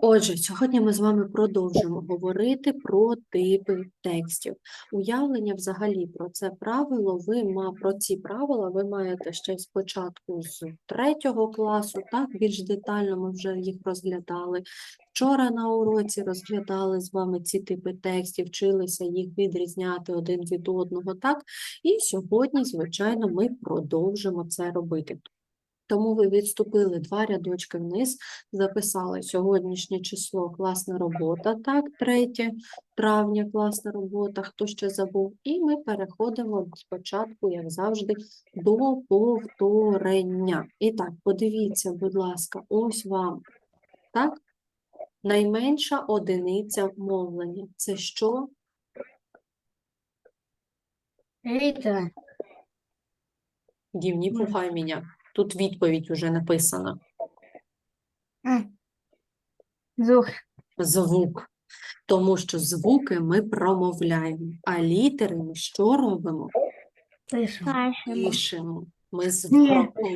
Отже, сьогодні ми з вами продовжимо говорити про типи текстів. Уявлення взагалі про це правило, ви ма, про ці правила ви маєте ще спочатку з третього класу, так, більш детально ми вже їх розглядали. Вчора на уроці розглядали з вами ці типи текстів, вчилися їх відрізняти один від одного, так? І сьогодні, звичайно, ми продовжимо це робити. Тому ви відступили два рядочки вниз, записали сьогоднішнє число класна робота, так, 3 травня класна робота, хто ще забув. І ми переходимо спочатку, як завжди, до повторення. І так, подивіться, будь ласка, ось вам, так? Найменша одиниця мовлення. Це що? Літера. Дім, не пугай мене. Тут відповідь уже написана. Звук. звук, тому що звуки ми промовляємо, а літери ми що робимо? Пишемо. Пишемо. Ми з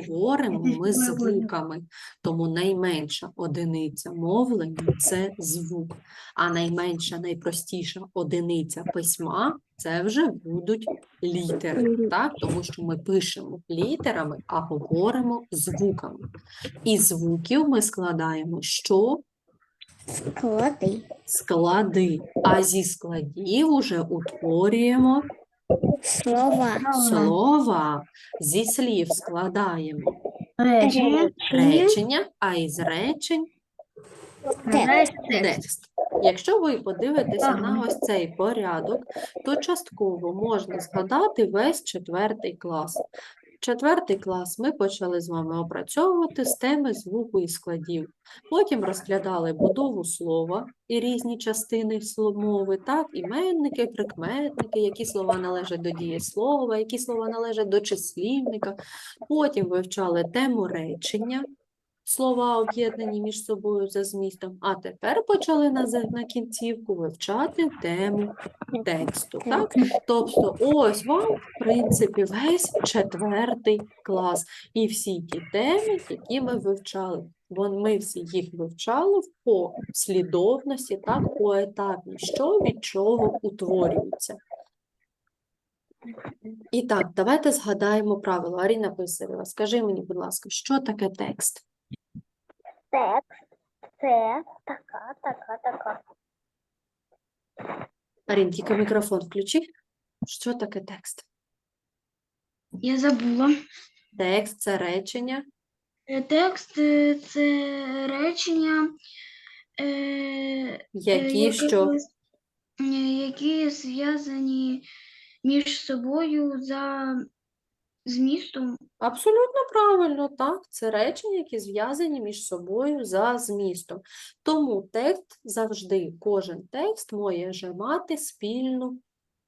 говоримо, ми по-другому. звуками. Тому найменша одиниця мовлення це звук, а найменша, найпростіша одиниця письма це вже будуть літери, так? Тому що ми пишемо літерами, а говоримо звуками. І звуків ми складаємо що? Склади. склади, а зі складів уже утворюємо Слова. слова, зі слів складаємо Речення. речення, а із речень Текст. текст. Якщо ви подивитеся на ось цей порядок, то частково можна згадати весь четвертий клас. Четвертий клас ми почали з вами опрацьовувати з теми звуку і складів. Потім розглядали будову слова і різні частини мови, так, іменники, прикметники, які слова належать до дієслова, які слова належать до числівника. Потім вивчали тему речення, слова об'єднані між собою за змістом, а тепер почали на, на кінцівку вивчати тему тексту. Так? Тобто, ось вам, в принципі, весь четвертий клас і всі ті теми, які ми вивчали. Бо ми всі їх вивчали в послідовності, так, поетапні, що від чого утворюється. І так, давайте згадаємо правило. Аріна Писарєва, скажи мені, будь ласка, що таке текст? Текст це така, така, така. Арін, тільки мікрофон включи. Що таке текст? Я забула. Текст це речення. Е, Текст е, це речення, е, Які е, що? е, які зв'язані між собою за змістом. Абсолютно правильно, так. Це речення, які зв'язані між собою за змістом. Тому текст завжди, кожен текст може мати спільну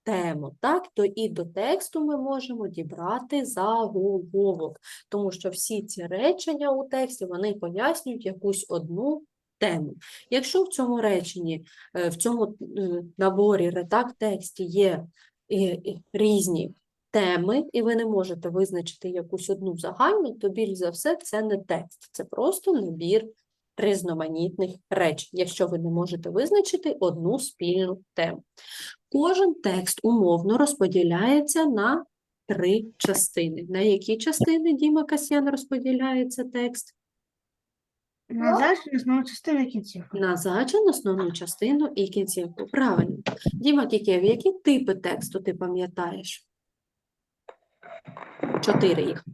тему. Так? То і до тексту ми можемо дібрати заголовок, тому що всі ці речення у тексті вони пояснюють якусь одну тему. Якщо в цьому реченні, е, в цьому е, наборі редак тексті є е, різні теми, і ви не можете визначити якусь одну загальну, то більш за все це не текст, це просто набір різноманітних речень, якщо ви не можете визначити одну спільну тему. Кожен текст умовно розподіляється на три частини. На які частини Діма Касьян розподіляється текст? На захід основну частину кінцівку. На зачин, основну частину і кінцівку. Правильно. Діма Кікєв, які типи тексту ти пам'ятаєш? Чотири їх.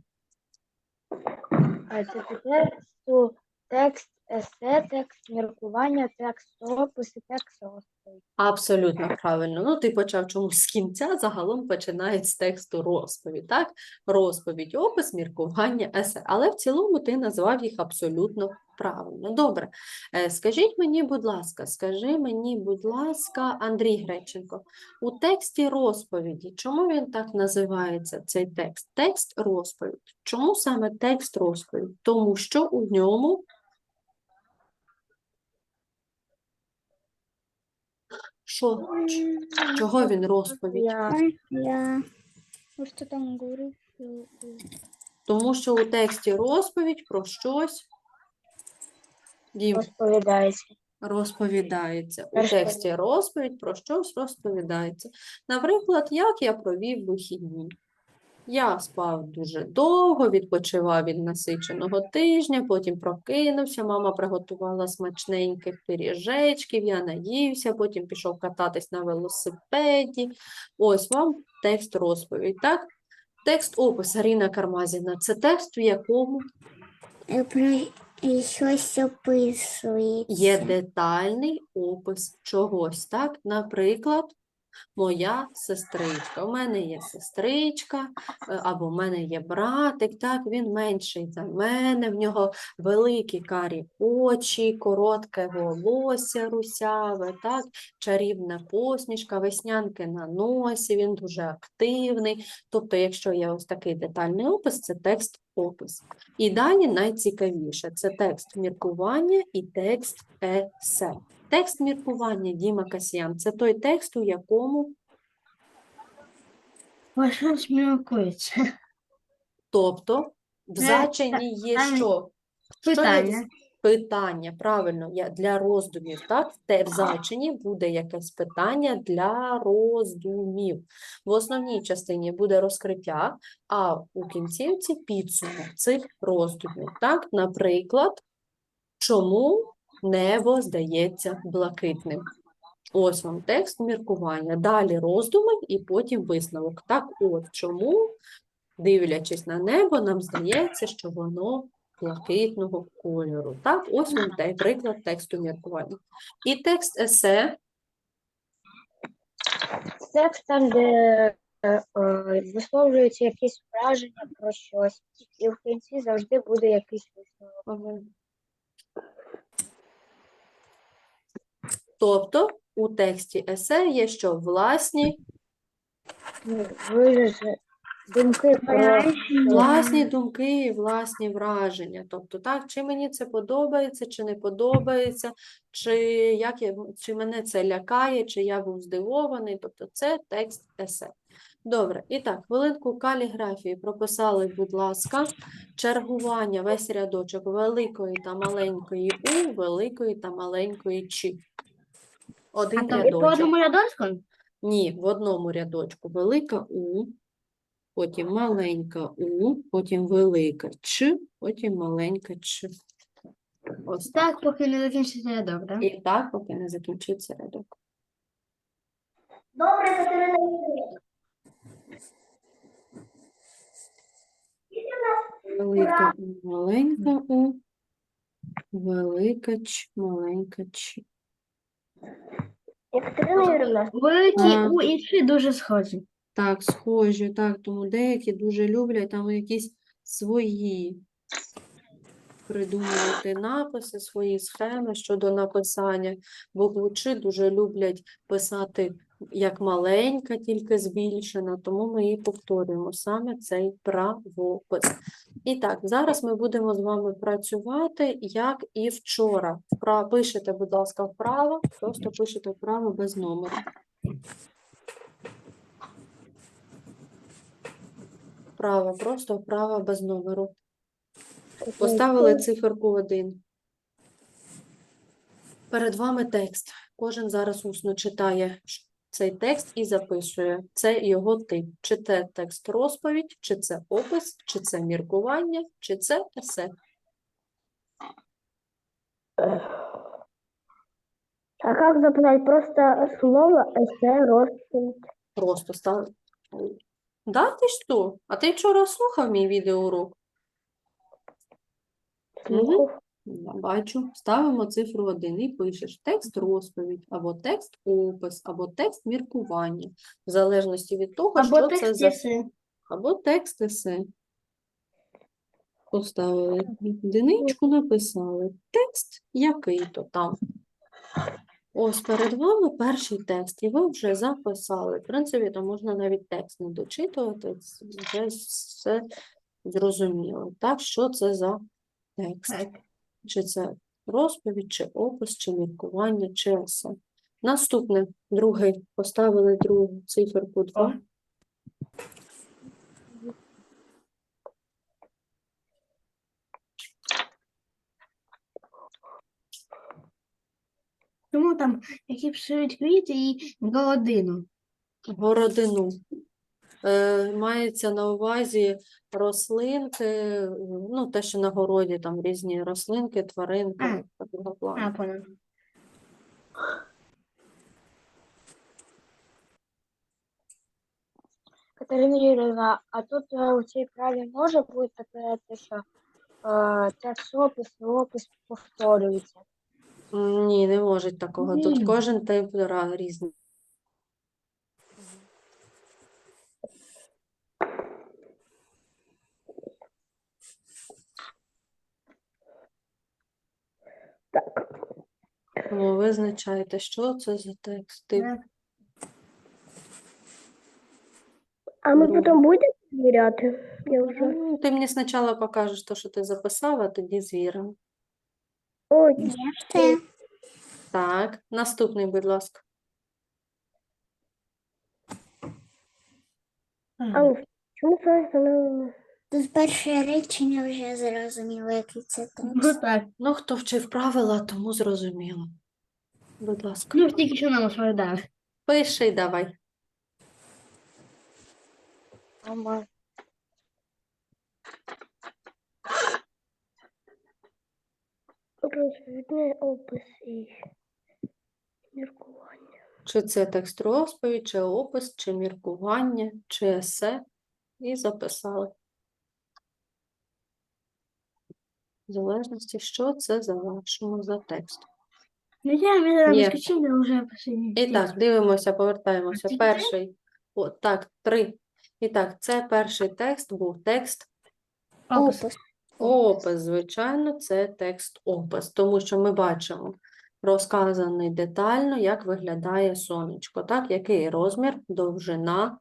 А це тексту, текст есе, текст міркування, текст опис і текст розповідь. Абсолютно правильно. Ну, ти почав чомусь з кінця, загалом починають з тексту розповідь, так? Розповідь, опис, міркування, есе. Але в цілому ти назвав їх абсолютно правильно. Добре. Е, Скажіть мені, будь ласка, скажи мені, будь ласка, Андрій Греченко, у тексті розповіді, чому він так називається, цей текст? Текст розповідь. Чому саме текст розповідь? Тому що у ньому що? Чого він розповідь? Я, Я. що там говорить? Тому що у тексті розповідь про щось. Дім, Розповідається. Розповідається. У тексті розповідь про щось розповідається. Наприклад, як я провів вихідні. Я спав дуже довго, відпочивав від насиченого тижня, потім прокинувся, мама приготувала смачненьких пиріжечків, я наївся, потім пішов кататись на велосипеді. Ось вам текст розповідь, так? Текст опис Аріна Кармазіна. Це текст, у якому і щось описується. є детальний опис чогось, так? Наприклад, моя сестричка. У мене є сестричка, е, або в мене є братик, так, він менший за мене, в нього великі карі очі, коротке волосся русяве, так, чарівна посмішка, веснянки на носі, він дуже активний. Тобто, якщо є ось такий детальний опис, це текст опис. І далі найцікавіше це текст міркування і текст есе. Текст міркування Діма Касьян це той текст, у якому, Ось щось міркується. тобто, в Це зачині є? Що Питання. Питання, правильно, для роздумів, так? Те в зачині буде якесь питання для роздумів. В основній частині буде розкриття, а у кінцівці підсумок цих роздумів. Так, наприклад, чому небо здається блакитним? Ось вам текст міркування. Далі роздуми і потім висновок. Так, от чому, дивлячись на небо, нам здається, що воно блакитного кольору. Так, ось вам те- приклад тексту міркування. І текст есе Текст там, де е, е, висловлюються якісь враження про щось, і в кінці завжди буде якийсь висновок. Тобто у тексті есе є що власні, Ну, вирази, думки про власні думки і власні враження. Тобто, так, чи мені це подобається, чи не подобається, чи, як я, чи мене це лякає, чи я був здивований. Тобто це текст есе. Добре, і так, хвилинку каліграфії прописали, будь ласка, чергування, весь рядочок великої та маленької у, великої та маленької чи. Один А там і по рядочок. одному рядочку? Ні, в одному рядочку велика У, потім маленька У, потім велика Ч, потім маленька Ч. Ось так. Так, поки не закінчиться рядок, так? І так, поки не закінчиться рядок. Добре, Катерина. Велика У, маленька У, велика Ч, маленька Ч. Катерина Юрівна, Великі А. У інші дуже схожі. Так, схожі, так, тому деякі дуже люблять там якісь свої придумувати написи, свої схеми щодо написання. Бо Богучи дуже люблять писати як маленька, тільки збільшена, тому ми і повторюємо саме цей правопис. І так, зараз ми будемо з вами працювати, як і вчора. Впра- Пишете, будь ласка, вправо, просто пишете вправо без номеру. Вправо, просто вправо без номеру. Поставили циферку 1. Перед вами текст. Кожен зараз усно читає цей текст і записує. Це його тип. Чи це текст розповідь, чи це опис, чи це міркування, чи це есе. а як записати просто слово есе розповідь? Просто став. Да, ти що? А ти вчора слухав мій відеоурок? Мгм. Я бачу. Ставимо цифру 1 і пишеш текст розповідь, або текст опис, або текст міркування, в залежності від того, Або що це за або текст есе. Поставили одиничку, написали текст який-то там. Ось перед вами перший текст, і ви вже записали. В принципі, то можна навіть текст не дочитувати, вже все зрозуміло. Так, що це за текст? Чи це розповідь, чи опис, чи міркування, чи есе. Наступне, другий, поставили другу циферку 2. О. Тому там, які псують квіти і голодину. Городину. Е, мається на увазі рослинки, ну, те, що на городі, там різні рослинки, тваринки, А. такого А, плану. понял. Катерина Юрійовна, а тут е, у цій праві може бути таке, те, що е, текст опис і опис повторюються. М, Ні, не може такого. Тут кожен тип ра- різний. Тому визначайте, що це за текст. Тип. А ми потім будемо звіряти? Я вже. Ну, Ти мені спочатку покажеш те, що ти записав, а тоді звіримо. Все. Так, наступний, будь ласка. а чому це воно? Тут перше речення вже зрозуміло, який це Ну текст. так. Ну, хто вчив правила, тому зрозуміло. Будь ласка. Ну, тільки що нам розповідали. Пиши давай. Ама. Розвідний опис і міркування. Чи це текст розповідь, чи опис, чи міркування, чи есе. І записали. В залежності, що це за вашому за текст. Ну, я мене Є. розкочили вже. І так, дивимося, повертаємося. Перший. О, так, три. І так, це перший текст був текст. Опис. Опис, звичайно, це текст опис, тому що ми бачимо розказаний детально, як виглядає сонечко, так, який розмір, довжина,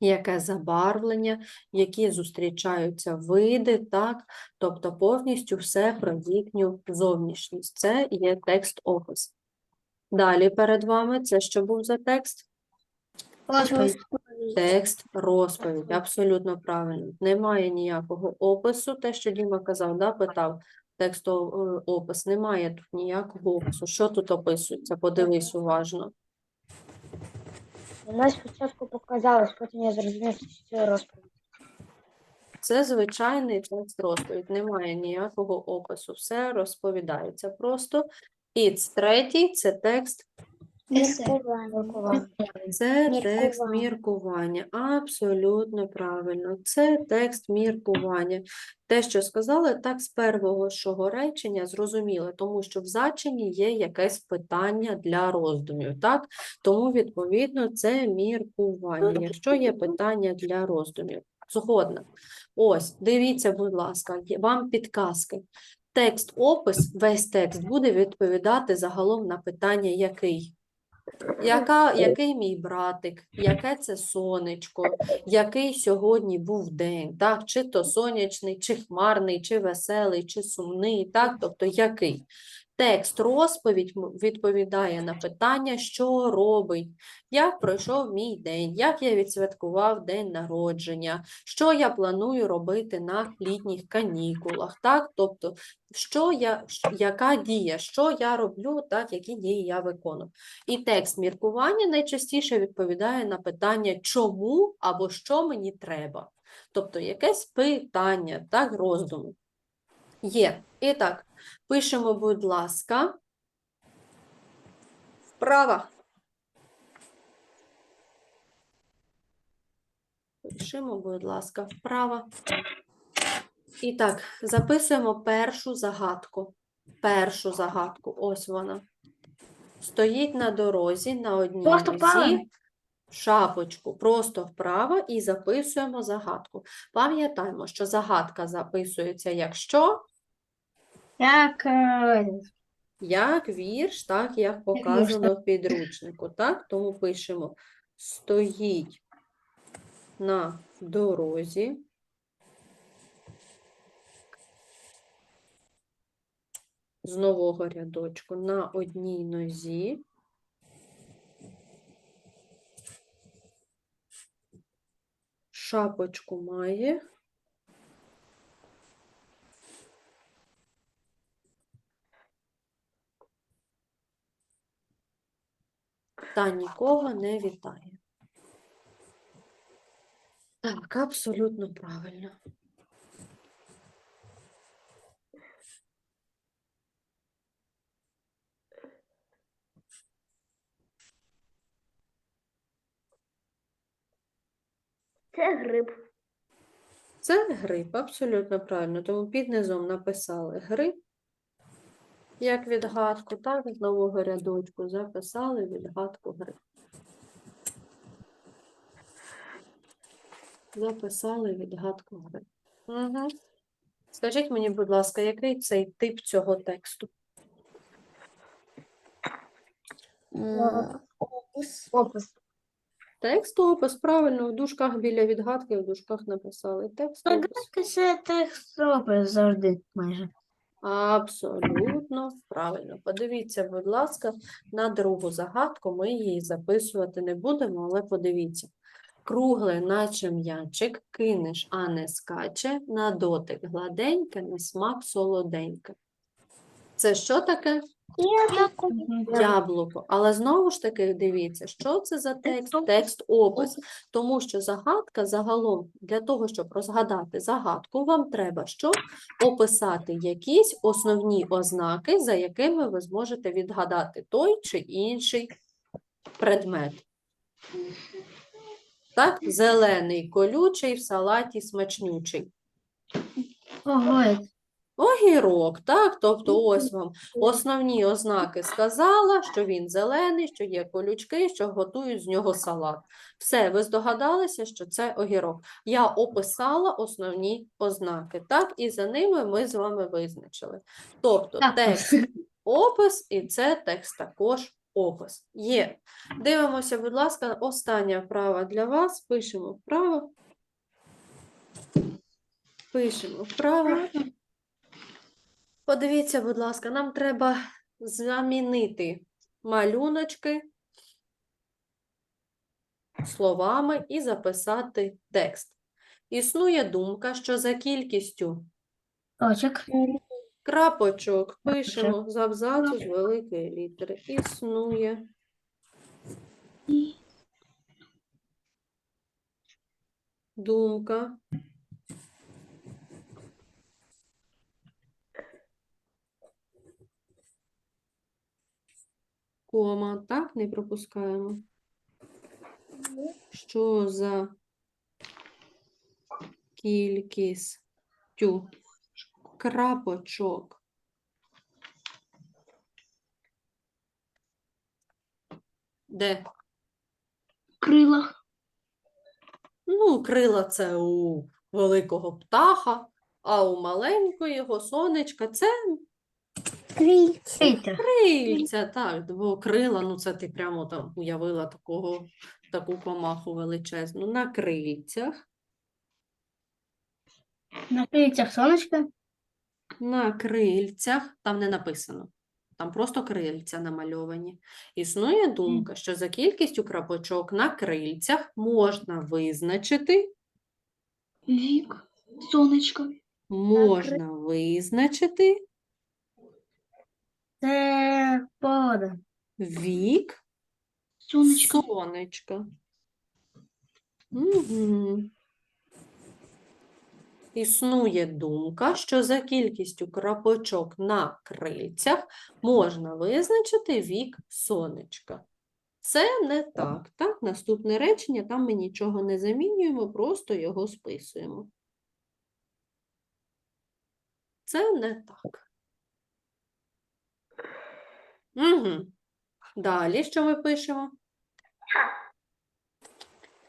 яке забарвлення, які зустрічаються види, так, тобто повністю все про їхню зовнішність. Це є текст опис. Далі перед вами це що був за текст? Розповідь. Текст розповідь, абсолютно правильно. Немає ніякого опису. Те, що Діма казав, да, питав текст о- е, опис. Немає тут ніякого опису. Що тут описується? Подивись уважно. Вона спочатку показалось, потім я зрозумів, що це розповідь. Це звичайний текст розповідь. Немає ніякого опису. Все розповідається просто. І третій це текст Міркування. Це текст Міркування. міркування. Абсолютно правильно. Це текст міркування. Те, що сказали, так з першого речення зрозуміло, тому що в зачині є якесь питання для роздумів. Так? Тому, відповідно, це міркування. Якщо є питання для роздумів. Згодна. Ось, дивіться, будь ласка, вам підказки. Текст опис, весь текст буде відповідати загалом на питання який. Яка, який мій братик, яке це сонечко, який сьогодні був день, так? Чи то сонячний, чи хмарний, чи веселий, чи сумний, так? Тобто який? Текст розповідь відповідає на питання, що робить, як пройшов мій день, як я відсвяткував день народження, що я планую робити на літніх канікулах, так? Тобто, що я, яка дія, що я роблю, так, які дії я виконую. І текст міркування найчастіше відповідає на питання чому або що мені треба. Тобто якесь питання, так, роздуму. Є. І так, пишемо, будь ласка, вправа. Пишемо, будь ласка, вправа. І так, записуємо першу загадку. Першу загадку, ось вона. Стоїть на дорозі на одній Просто вправо? нозі, шапочку, просто вправо і записуємо загадку. Пам'ятаємо, що загадка записується як що? Як е, Як вірш, так, як показано в підручнику, так? Тому пишемо стоїть на дорозі. З нового рядочку на одній нозі. Шапочку має. Та нікого не вітає. Так, абсолютно правильно. Це гриб. Це гриб, абсолютно правильно. Тому під низом написали гриб, як відгадку, так, з нового рядочку записали відгадку гриб. Записали відгадку гриб. Угу. Скажіть мені, будь ласка, який цей тип цього тексту? Опис. Опис. Текст опис, правильно, в дужках біля відгадки, в дужках написали текст опис. Це текст опис завжди майже. Абсолютно правильно. Подивіться, будь ласка, на другу загадку. Ми її записувати не будемо, але подивіться. Кругле, наче м'ячик, кинеш, а не скаче, на дотик гладеньке, на смак солоденьке. Це що таке? Яблуко. Але знову ж таки, дивіться, що це за текст? Текст опис. Тому що загадка загалом, для того, щоб розгадати загадку, вам треба що? Описати якісь основні ознаки, за якими ви зможете відгадати той чи інший предмет. Так, зелений, колючий, в салаті смачнючий. Ого, Огірок, так? Тобто ось вам основні ознаки сказала, що він зелений, що є колючки, що готують з нього салат. Все, ви здогадалися, що це огірок. Я описала основні ознаки, так? І за ними ми з вами визначили. Тобто текст опис, і це текст також опис. Є. Дивимося, будь ласка, остання вправа для вас. Пишемо вправо. Пишемо вправо. Подивіться, будь ласка, нам треба замінити малюночки словами і записати текст. Існує думка, що за кількістю точок. крапочок пишемо з абзацу з великої літери. Існує. Думка. Кома, так, не пропускаємо. Що за кількістю крапочок Де? Крила. Ну, крила це у великого птаха, а у маленького сонечка це Крильця. Крильця. крильця, так, бо крила, ну це ти прямо там уявила такого, таку комаху величезну. На крильцях, На крильцях сонечка. на крильцях, там не написано, там просто крильця намальовані. Існує думка, що за кількістю крапочок на крильцях можна визначити, Вік. Сонечко. можна визначити Це погода. вік Сонечко. Сонечка. Угу. Існує думка, що за кількістю крапочок на крильцях можна визначити вік сонечка. Це не так. Так, наступне речення, там ми нічого не замінюємо, просто його списуємо. Це не так. Угу. Далі що ми пишемо?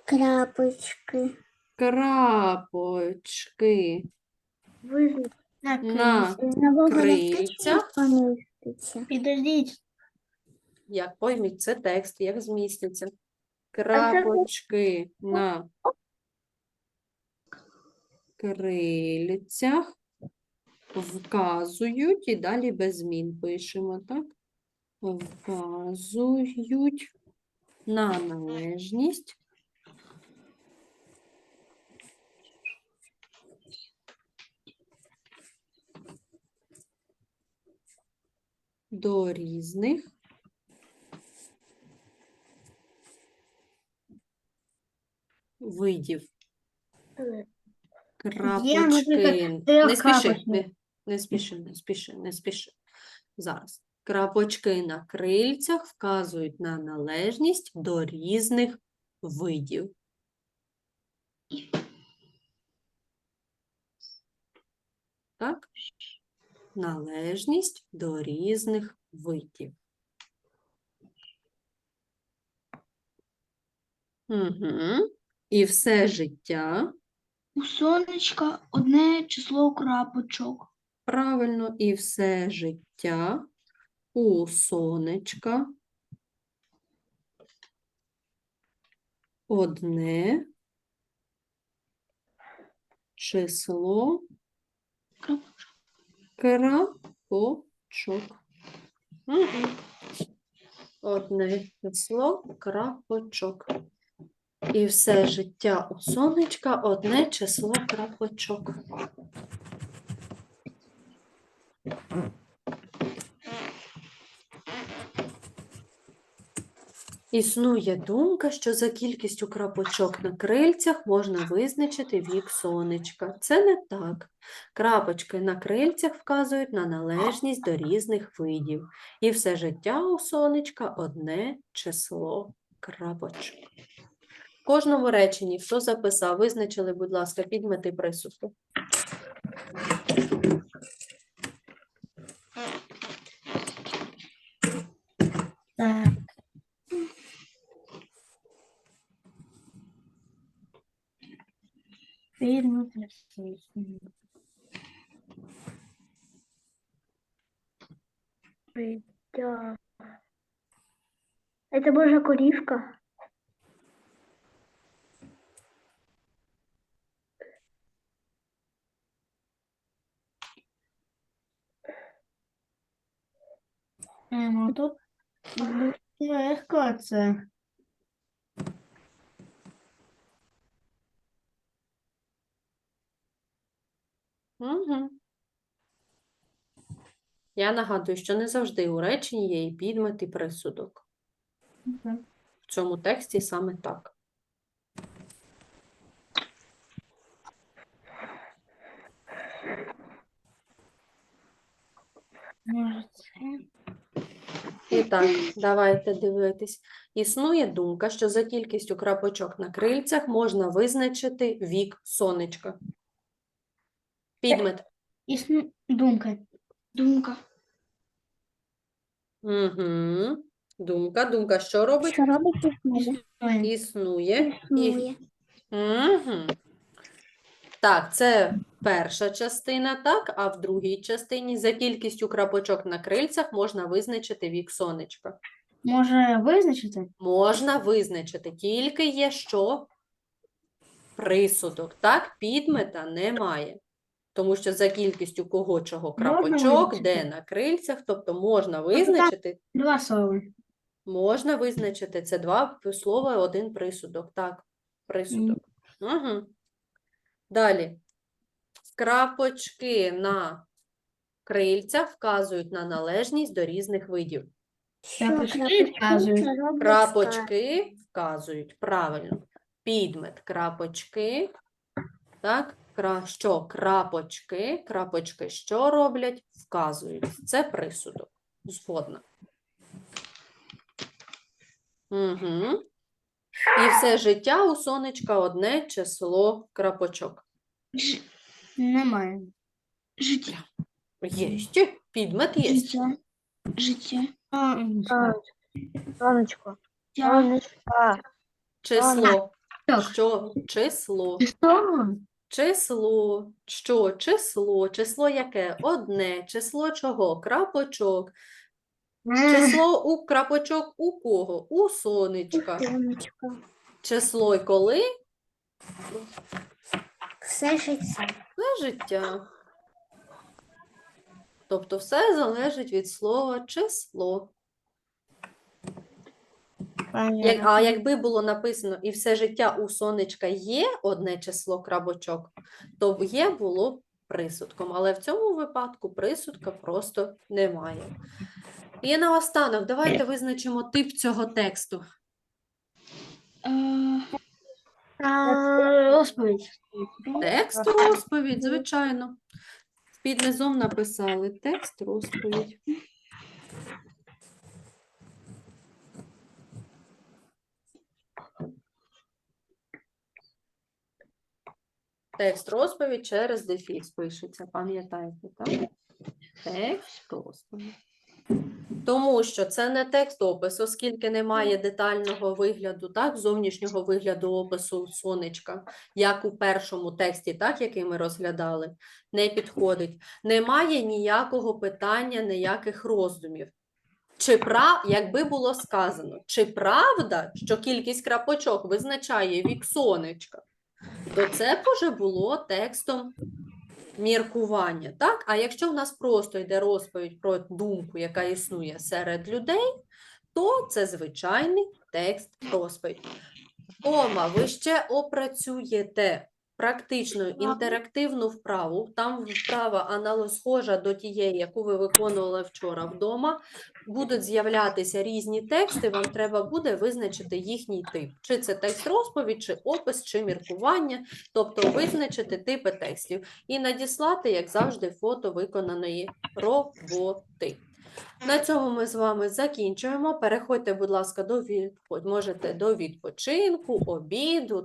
Крапочки. Крапочки На крильцях. Підождіть. Як пойміть, це текст, як зміститься. Крапочки на крильцях вказують і далі без змін пишемо, так? вказують на належність до різних видів. Крапочки. Не спіши, не спіши, не спіши, не спіши. Зараз. Крапочки на крильцях вказують на належність до різних видів. Так? Належність до різних видів. Угу. І все життя У сонечка одне число крапочок. Правильно, і все життя у сонечка одне число Крапочок. Одне число крапочок. І все життя у сонечка одне число крапочок. Існує думка, що за кількістю крапочок на крильцях можна визначити вік сонечка. Це не так. Крапочки на крильцях вказують на належність до різних видів. І все життя у сонечка одне число крапочок. В кожному реченні, хто записав, визначили, будь ласка, підмети присудки. Так. Фільми класичні. життя. Это божа корівка. Ну, тут дуже легко це. Угу. Я нагадую, що не завжди у реченні є і підмет, і присудок. Мгм. В цьому тексті саме так. І так, давайте дивитись. Існує думка, що за кількістю крапочок на крильцях можна визначити вік сонечка. Підмет. Існу... Думка. Думка. Угу. Думка, думка, що робить? Що робить існує? Існує. Існує. Угу. Так, це перша частина, так, а в другій частині за кількістю крапочок на крильцях можна визначити вік сонечка. Може визначити? Можна визначити, тільки є що? Присудок, так? Підмета немає. Тому що за кількістю кого чого крапочок, де на крильцях, тобто можна визначити, Два слова. можна визначити, це два слова, один присудок, так, присудок. Угу. Далі. Крапочки на крильцях вказують на належність до різних видів. Крапочки вказують. Крапочки вказують, правильно. Підмет, крапочки. Так, що крапочки, крапочки що роблять? Вказують. Це присудок. Згодна. Угу. І все життя у сонечка одне число крапочок. Ж- Немає. Життя. Є. Підмет є. Життя. Життя. Сонечко. Сонечко. Число. Так. Що? Число. Що? Число. Що? Число. Число яке? Одне. Число чого? Крапочок. Число у крапочок у кого? У сонечка. Число й коли? Все життя. Це життя. Тобто все залежить від слова число. Як, а якби було написано і все життя у сонечка є одне число крабочок, то б є було б присудком. Але в цьому випадку присудка просто немає. І наостанок, давайте визначимо тип цього тексту. Е, А, розповідь. Текст розповідь, звичайно. Під низом написали текст розповідь. Текст розповідь через дефіс пишеться, пам'ятаєте, так? Текст розповідь. Тому що це не текст опис, оскільки немає детального вигляду, так, зовнішнього вигляду опису сонечка, як у першому тексті, так, який ми розглядали, не підходить. Немає ніякого питання, ніяких роздумів. Чи прав, якби було сказано, чи правда, що кількість крапочок визначає вік сонечка, то це б уже було текстом міркування. Так? А якщо в нас просто йде розповідь про думку, яка існує серед людей, то це звичайний текст розповідь. Ома, ви ще опрацюєте практичну інтерактивну вправу. Там вправа аналог схожа до тієї, яку ви виконували вчора вдома. Будуть з'являтися різні тексти, вам треба буде визначити їхній тип. Чи це текст розповідь, чи опис, чи міркування, тобто визначити типи текстів і надіслати, як завжди, фото виконаної роботи. На цьому ми з вами закінчуємо. Переходьте, будь ласка, до відпо... можете до відпочинку, обіду.